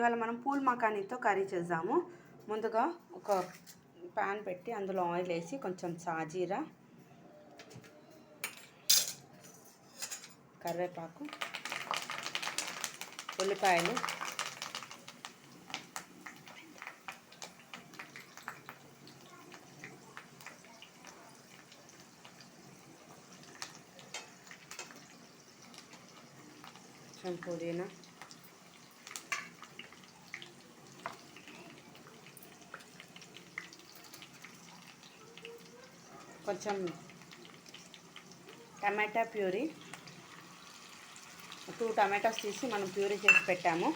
ఇవాళ మనం pool మకానీతో curry చేద్దాము. ముందుగా ఒక ప్యాన్ పెట్టి అందులో ఆయిల్ వేసి కొంచెం సాజీరా కరివేపాకు ఉల్లిపాయలు కొంచెం పుదీనా కొంచెం టమాటా ప్యూరీ. టూ టమాటాస్ తీసి మనం ప్యూరీ చేసి పెట్టాము.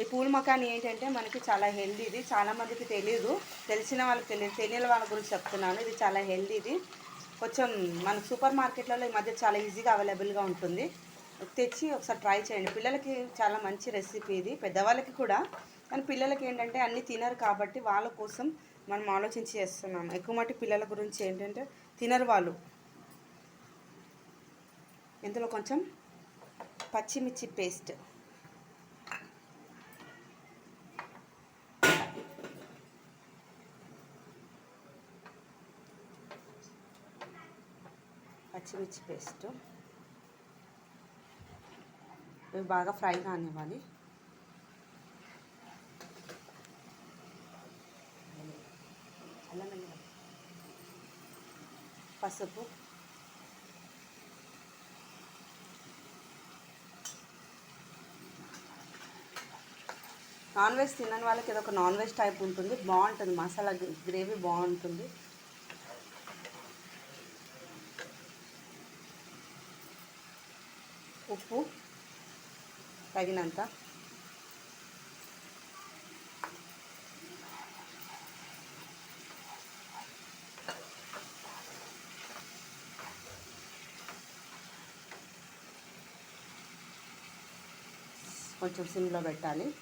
ఈ పూల మకాని ఏంటంటే మనకి చాలా హెల్దీది చాలామందికి తెలియదు తెలిసిన వాళ్ళకి తెలియదు తెలియని వాళ్ళ గురించి చెప్తున్నాను. ఇది చాలా హెల్దీది కొంచెం మన సూపర్ మార్కెట్లలో ఈ మధ్య చాలా ఈజీగా అవైలబుల్గా ఉంటుంది. తెచ్చి ఒకసారి ట్రై చేయండి. పిల్లలకి చాలా మంచి రెసిపీ ఇది. పెద్దవాళ్ళకి కూడా కానీ పిల్లలకి ఏంటంటే అన్నీ తినరు కాబట్టి వాళ్ళ కోసం మనం ఆలోచించి చేస్తున్నాం ఎక్కువ మట్టి పిల్లల గురించి ఏంటంటే తినరు వాళ్ళు. ఇందులో కొంచెం పచ్చిమిర్చి పేస్ట్. పచ్చిమిర్చి పేస్ట్. ఇవి బాగా ఫ్రై కానివ్వాలి. పసుపు. నాన్ వెజ్ తినని వాళ్ళకి ఇది ఒక నాన్ వెజ్ టైప్ ఉంటుంది. బాగుంటుంది. మసాలా గ్రేవీ బాగుంటుంది. ఉప్పు తగినంత. కొంచెం సిమ్లో పెట్టాలి.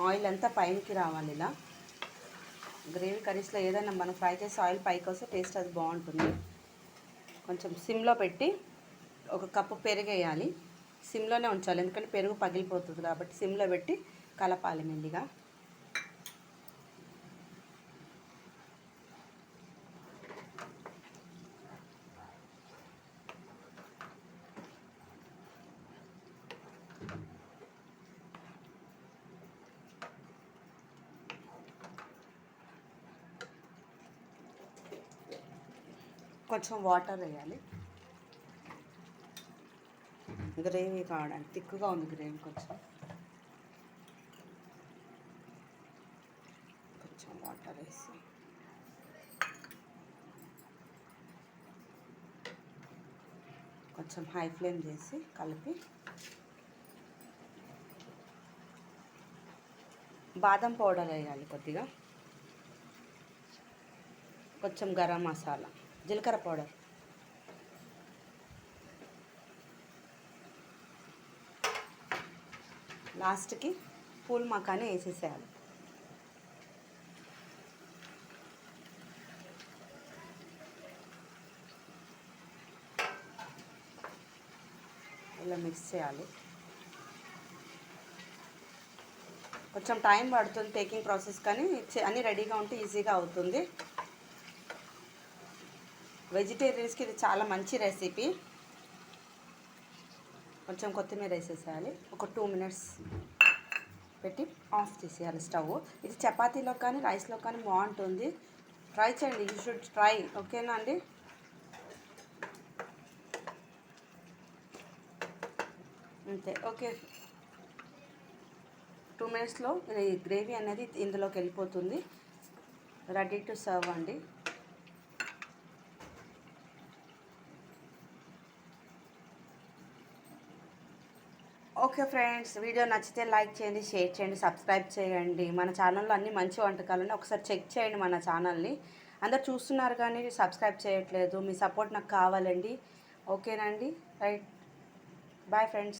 ఆయిల్ అంతా పైకి రావాలి ఇలా. గ్రేవీ కర్రీస్లో ఏదైనా మనం ఫ్రై చేసి ఆయిల్ పైకి వస్తే టేస్ట్ అది బాగుంటుంది. కొంచెం సిమ్లో పెట్టి ఒక కప్పు పెరిగేయాలి. సిమ్లోనే ఉంచాలి ఎందుకంటే పెరుగు పగిలిపోతుంది కాబట్టి సిమ్లో పెట్టి కలపాలి మెల్లిగా. కొంచెం వాటర్ వేయాలి. గ్రేవీ కావడానికి తిక్కుగా ఉంది గ్రేవీ కొంచెం. కొంచెం వాటర్ వేసి. కొంచెం హై ఫ్లేమ్ చేసి కలిపి. బాదం పౌడర్ వేయాలి కొద్దిగా. కొంచెం గరం మసాలా. జీలకర్ర పౌడర్. లాస్ట్కి పూల్ మకాని వేసేసేయాలి. ఇలా మిక్స్ చేయాలి. కొంచెం టైం పడుతుంది టేకింగ్ ప్రాసెస్ కానీ అన్నీ రెడీగా ఉంటే ఈజీగా అవుతుంది. వెజిటేరియన్స్కి ఇది చాలా మంచి రెసిపీ. కొంచెం కొత్తిమీర వేసేసేయాలి. ఒక టూ మినిట్స్ పెట్టి ఆఫ్ చేసేయాలి స్టవ్. ఇది చపాతీలో కానీ రైస్లో కానీ బాగుంటుంది. ట్రై చేయండి. You should try. ఓకేనా అండి? అంతే. ఓకే. టూ మినిట్స్లో గ్రేవీ అనేది ఇందులోకి వెళ్ళిపోతుంది. రెడీ టు సర్వ్ అండి. ఓకే ఫ్రెండ్స్ వీడియో నచ్చితే లైక్ చేయండి షేర్ చేయండి సబ్స్క్రైబ్ చేయండి. మన ఛానల్లో అన్ని మంచి వంటకాలని ఒకసారి చెక్ చేయండి మన ఛానల్ని. అందరు చూస్తున్నారు కానీ సబ్స్క్రైబ్ చేయట్లేదు. మీ సపోర్ట్ నాకు కావాలండి. ఓకేనండి? రైట్. Bye friends.